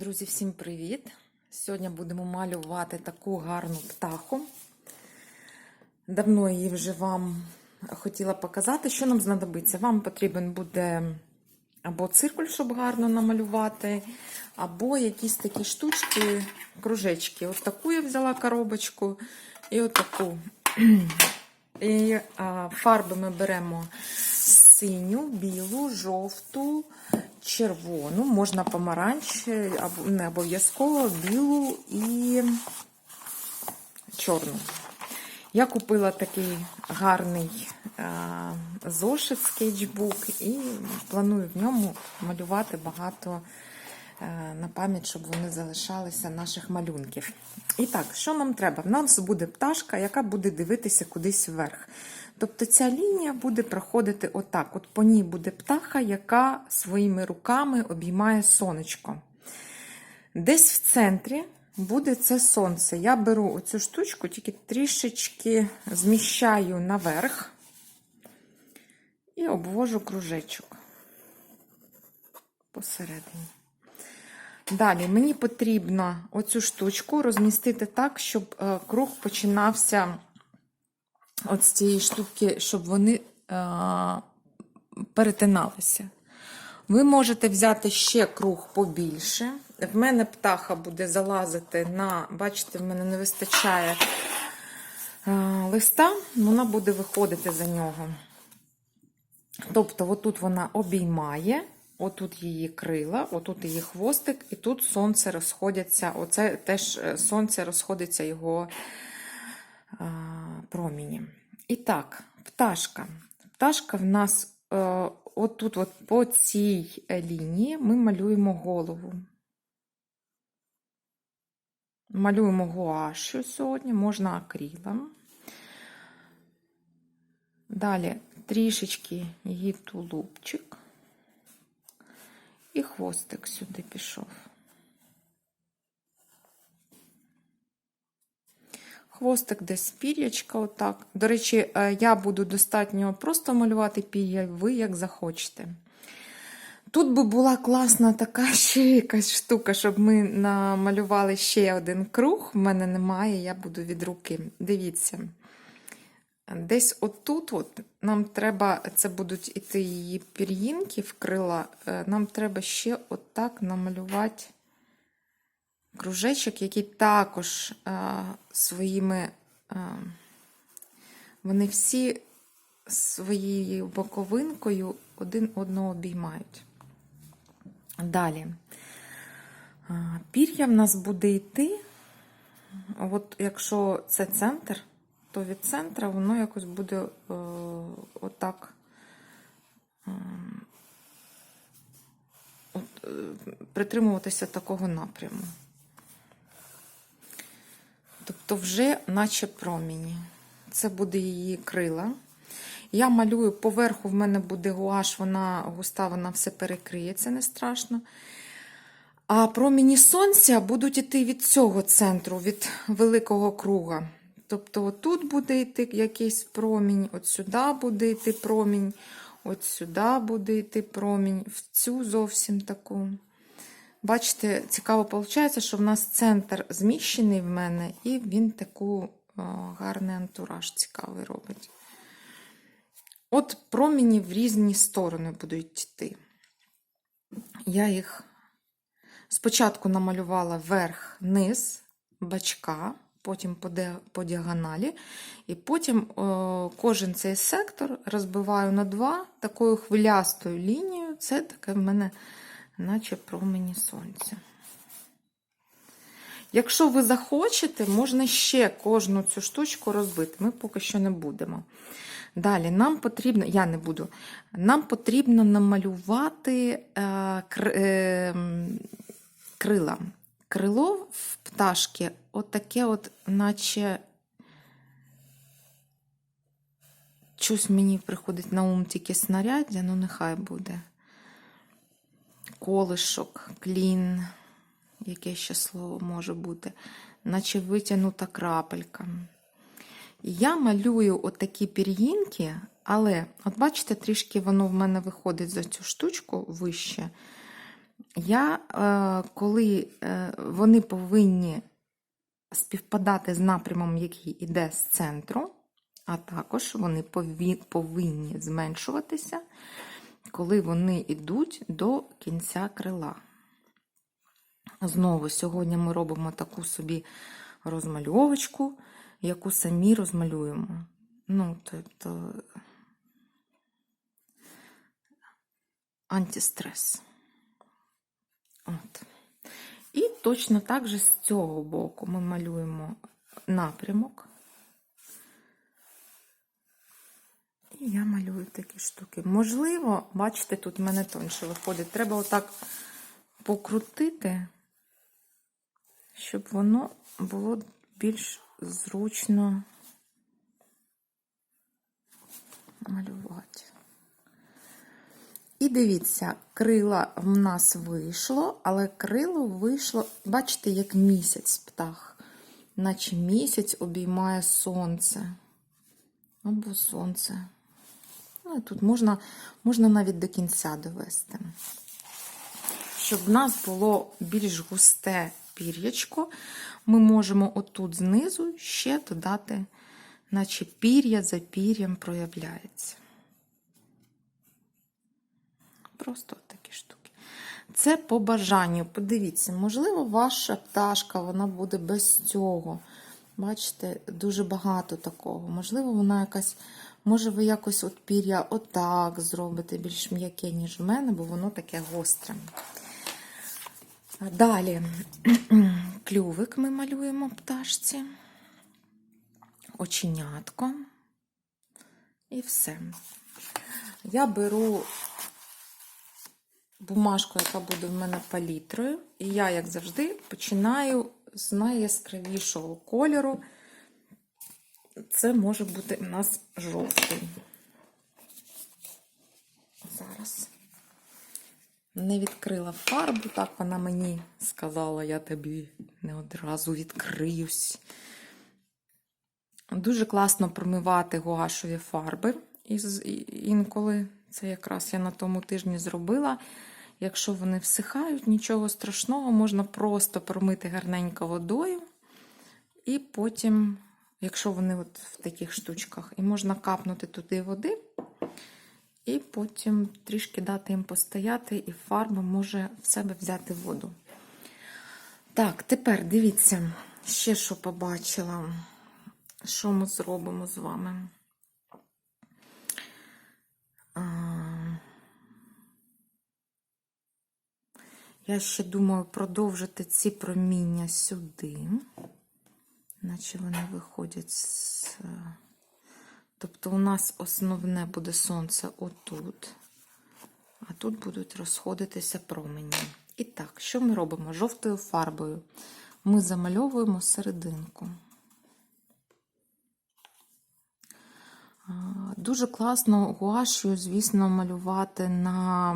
Друзі, всім привіт! Сьогодні будемо малювати таку гарну птаху. Давно її вже вам хотіла показати, що нам знадобиться. Вам потрібен буде або циркуль, щоб гарно намалювати, або якісь такі штучки, кружечки. От таку я взяла коробочку і отаку. І фарби ми беремо синю, білу, жовту, червону, можна помаранч, не обов'язково білу і чорну. Я купила такий гарний а, зошит, скетчбук, і планую в ньому малювати багато а, на пам'ять, щоб вони залишалися наших малюнків. І так, що нам треба? В нас буде пташка, яка буде дивитися кудись вверх. Тобто ця лінія буде проходити отак. От по ній буде птаха, яка своїми руками обіймає сонечко. Десь в центрі буде це сонце. Я беру оцю штучку, тільки трішечки зміщаю наверх і обвожу кружечок посередині. Далі мені потрібно оцю штучку розмістити так, щоб круг починався от з цієї штуки, щоб вони е, перетиналися. Ви можете взяти ще круг побільше. В мене птаха буде залазити на, бачите, в мене не вистачає е, листа, вона буде виходити за нього. Тобто, отут вона обіймає, отут її крила, отут її хвостик, і тут сонце розходяться. Оце теж сонце розходиться його проміні. І так, пташка. Пташка в нас е, отут, от по цій лінії, ми малюємо голову. Малюємо гуашю сьогодні, можна акрилом. Далі трішечки її тулубчик, і хвостик сюди пішов. Хвостик десь пір'ячка, отак. До речі, я буду достатньо просто малювати пір'я, ви як захочете. Тут би була класна така ще якась штука, щоб ми намалювали ще один круг. В мене немає, я буду від руки. Дивіться. Десь отут от нам треба, це будуть іти її пір'їнки в крила, нам треба ще отак намалювати кружечок, який також а, своїми, а, вони всі своєю боковинкою один одного обіймають. Далі. А, пір'я в нас буде йти, от якщо це центр, то від центра воно якось буде о, отак. От, притримуватися такого напряму. Тобто, вже наче проміні. Це буде її крила. Я малюю поверху, в мене буде гуаш, вона густа, вона все перекриє, це не страшно. А проміні сонця будуть йти від цього центру, від великого круга. Тобто, отут буде йти якийсь промінь, от сюди буде йти промінь, от сюди буде йти промінь, в цю зовсім таку. Бачите, цікаво виходить, що в нас центр зміщений в мене, і він таку гарний антураж цікавий робить. От проміні в різні сторони будуть йти. Я їх спочатку намалювала верх, низ, бачка, потім по, діагоналі, і потім кожен цей сектор розбиваю на два такою хвилястою лінією. Це таке в мене наче промені сонця. Якщо ви захочете, можна ще кожну цю штучку розбити. Ми поки що не будемо. Далі, нам потрібно, я не буду, нам потрібно намалювати е, е, крила. Крило в пташки отаке, от, наче щось мені приходить на ум тільки снаряддя, ну нехай буде колишок, клін, яке ще слово може бути, наче витягнута крапелька. Я малюю отакі пір'їнки, але, от бачите, трішки воно в мене виходить за цю штучку вище. я, е, коли е, вони повинні співпадати з напрямом, який іде з центру, а також вони повинні зменшуватися, коли вони йдуть до кінця крила. Знову сьогодні ми робимо таку собі розмальовочку, яку самі розмалюємо. Ну, тобто антистрес. От. І точно так же з цього боку ми малюємо напрямок. І я малюю такі штуки. Можливо, бачите, тут в мене тонше виходить. Треба отак покрутити, щоб воно було більш зручно малювати. І дивіться, крила в нас вийшло, але крило вийшло, бачите, як місяць птах, наче місяць обіймає сонце. Або сонце. Ну, тут можна, можна навіть до кінця довести. Щоб в нас було більш густе пір'ячко, ми можемо отут знизу ще додати, наче пір'я за пір'ям проявляється. Просто такі штуки. Це по бажанню. Подивіться, можливо, ваша пташка вона буде без цього. Бачите, дуже багато такого. Можливо, вона якась. Може, ви якось от пір'я отак зробите, більш м'яке, ніж в мене, бо воно таке гостре. Далі клювик ми малюємо пташці, оченятко і все. Я беру бумажку, яка буде в мене палітрою, і я, як завжди, починаю з найяскравішого кольору. Це може бути у нас жовтий. Зараз не відкрила фарбу, так вона мені сказала, я тобі не одразу відкриюсь. Дуже класно промивати гуашові фарби інколи. Це якраз я на тому тижні зробила. Якщо вони всихають, нічого страшного, можна просто промити гарненько водою. І потім, якщо вони от в таких штучках, і можна капнути туди води, і потім трішки дати їм постояти, і фарба може в себе взяти воду. Так, тепер дивіться, ще що побачила, що ми зробимо з вами. Я ще думаю продовжити ці проміння сюди, наче вони виходять з. Тобто, у нас основне буде сонце отут, а тут будуть розходитися промені. І так, що ми робимо? Жовтою фарбою ми замальовуємо серединку. Дуже класно гуашю, звісно, малювати на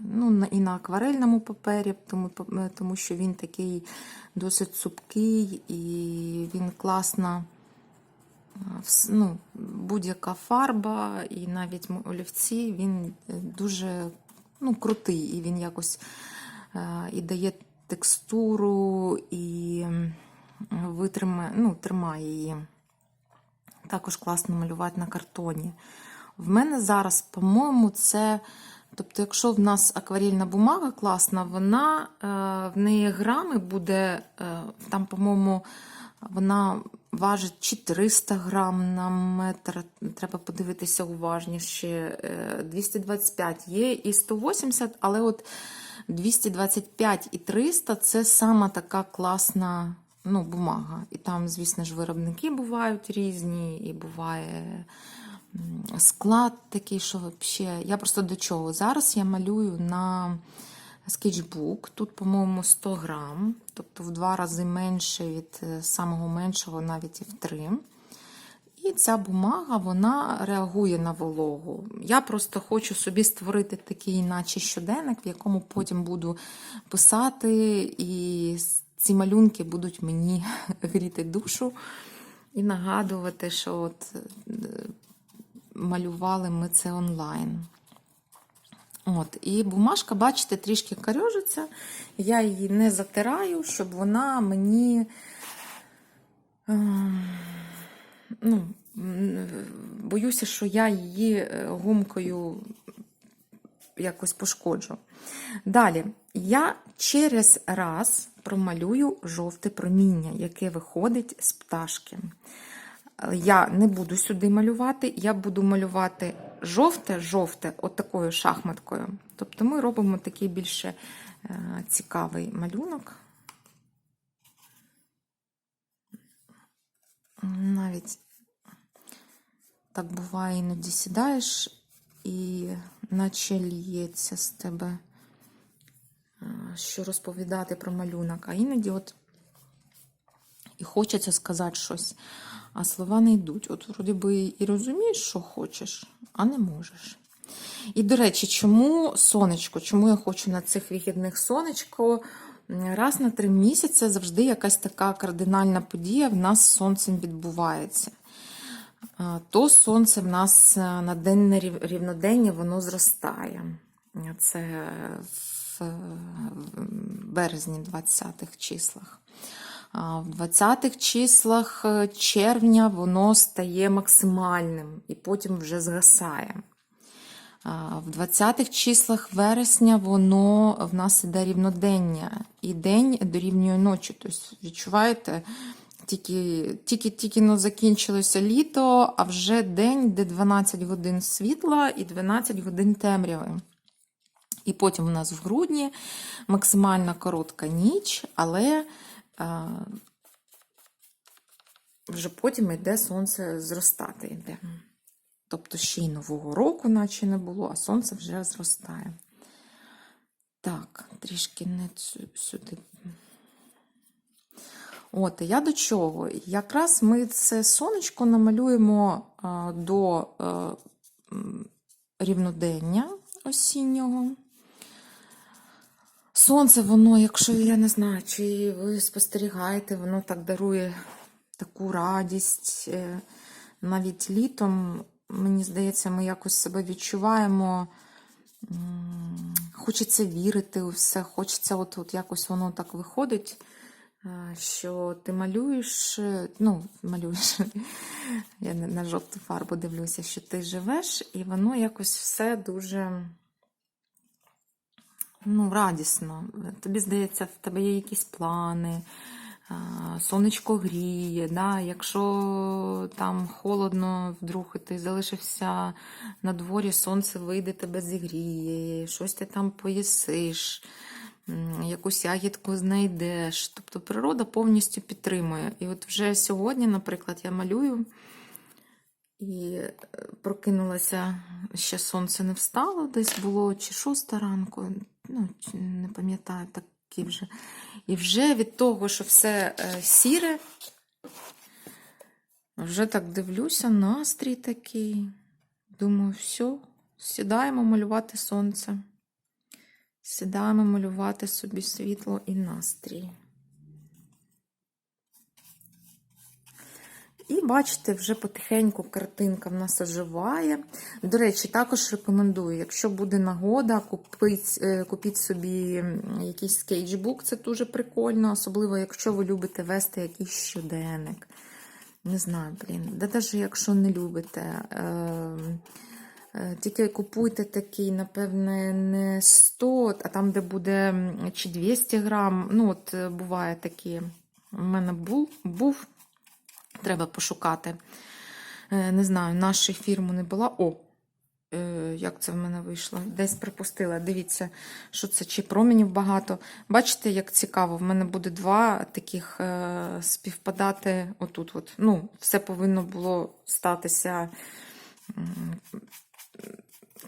ну, і на акварельному папері, тому, тому що він такий досить цупкий і він класно, ну, будь-яка фарба, і навіть олівці, він дуже ну, крутий, і він якось і дає текстуру, і витримає, ну, тримає її. Також класно малювати на картоні. В мене зараз, по-моєму, це. Тобто, якщо в нас акварельна бумага класна, вона е, в неї грами буде, е, там, по-моєму, вона важить чи 300 грам на метр. Треба подивитися уважніше. 225 є і 180, але от 225 і 300 це сама така класна ну, бумага. І там, звісно ж, виробники бувають різні, і буває. Склад такий, що взагалі. Я просто до чого? Зараз я малюю на скетчбук. Тут, по-моєму, 100 грам, тобто в два рази менше від самого меншого, навіть і в три. І ця бумага вона реагує на вологу. Я просто хочу собі створити такий, наче щоденник, в якому потім буду писати, і ці малюнки будуть мені гріти душу і нагадувати, що от малювали ми це онлайн. От, і бумажка, бачите, трішки корьожиться. Я її не затираю, щоб вона мені. ем, Ну, боюся, що я її е, гумкою якось пошкоджу. Далі, я через раз промалюю жовте проміння, яке виходить з пташки. Я не буду сюди малювати, я буду малювати жовте-жовте, от такою шахматкою. Тобто ми робимо такий більше е, цікавий малюнок. Навіть так буває, іноді сідаєш і наче ліється з тебе, е, що розповідати про малюнок. А іноді от і хочеться сказати щось, а слова не йдуть. От вроді би і розумієш, що хочеш, а не можеш. І, до речі, чому сонечко? Чому я хочу на цих вихідних сонечко? Раз на три місяці завжди якась така кардинальна подія в нас з сонцем відбувається. То сонце в нас на денне рів- рівнодення воно зростає. Це в березні 20-х числах. В 20-х числах е, червня воно стає максимальним і потім вже згасає. В 20-х числах вересня воно в нас іде рівнодення, і день дорівнює ночі. Тобто, відчуваєте, тільки, тільки, ну, закінчилося літо, а вже день, де 12 годин світла і 12 годин темряви. І потім у нас в грудні максимально коротка ніч, але вже потім йде сонце зростати. Йде. Тобто ще й Нового року, наче не було, а сонце вже зростає. Так, трішки не цю- сюди. От, я до чого? Якраз ми це сонечко намалюємо а, до е, рівнодення осіннього. Сонце, воно, якщо я не знаю, чи ви спостерігаєте, воно так дарує таку радість. е, Навіть літом, мені здається, ми якось себе відчуваємо. Хочеться вірити у все, хочеться, от, от якось воно так виходить, е, що ти малюєш, е, ну, малюєш, я на- на жовту фарбу дивлюся, що ти живеш, і воно якось все дуже ну, радісно. Тобі здається, в тебе є якісь плани, сонечко гріє. Да? Якщо там холодно, вдруг і ти залишився на дворі, сонце вийде, тебе зігріє, щось ти там поїсиш, якусь ягідку знайдеш. Тобто природа повністю підтримує. І от вже сьогодні, наприклад, я малюю. І е, прокинулася, ще сонце не встало, десь було чи шоста ранку, ну, не пам'ятаю, такі вже. І вже від того, що все е, сіре, вже так дивлюся, настрій такий. Думаю, все, сідаємо малювати сонце. Сідаємо малювати собі світло і настрій. І бачите, вже потихеньку картинка в нас оживає. До речі, також рекомендую, якщо буде нагода, купіть, е, купіть собі якийсь скетчбук, це дуже прикольно, особливо, якщо ви любите вести якийсь щоденник. Не знаю, блін, да навіть якщо не любите. Е, е, тільки купуйте такий, напевне, не 100, а там, де буде чи 200 грам. Ну, от е, буває такі. У мене був, був Треба пошукати. Е, Не знаю, наша фірму не була. О, е, як це в мене вийшло? Десь припустила. Дивіться, що це, чи променів багато. Бачите, як цікаво, в мене буде два таких е, співпадати отут. От. Ну, все повинно було статися.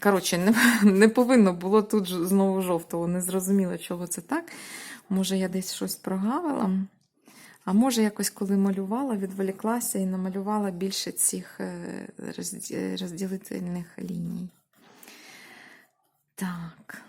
Коротше, не, не повинно було тут знову жовтого. Не зрозуміло, чого це так. Може, я десь щось прогавила. А може, якось коли малювала, відволіклася і намалювала більше цих е, розділительних ліній. Так.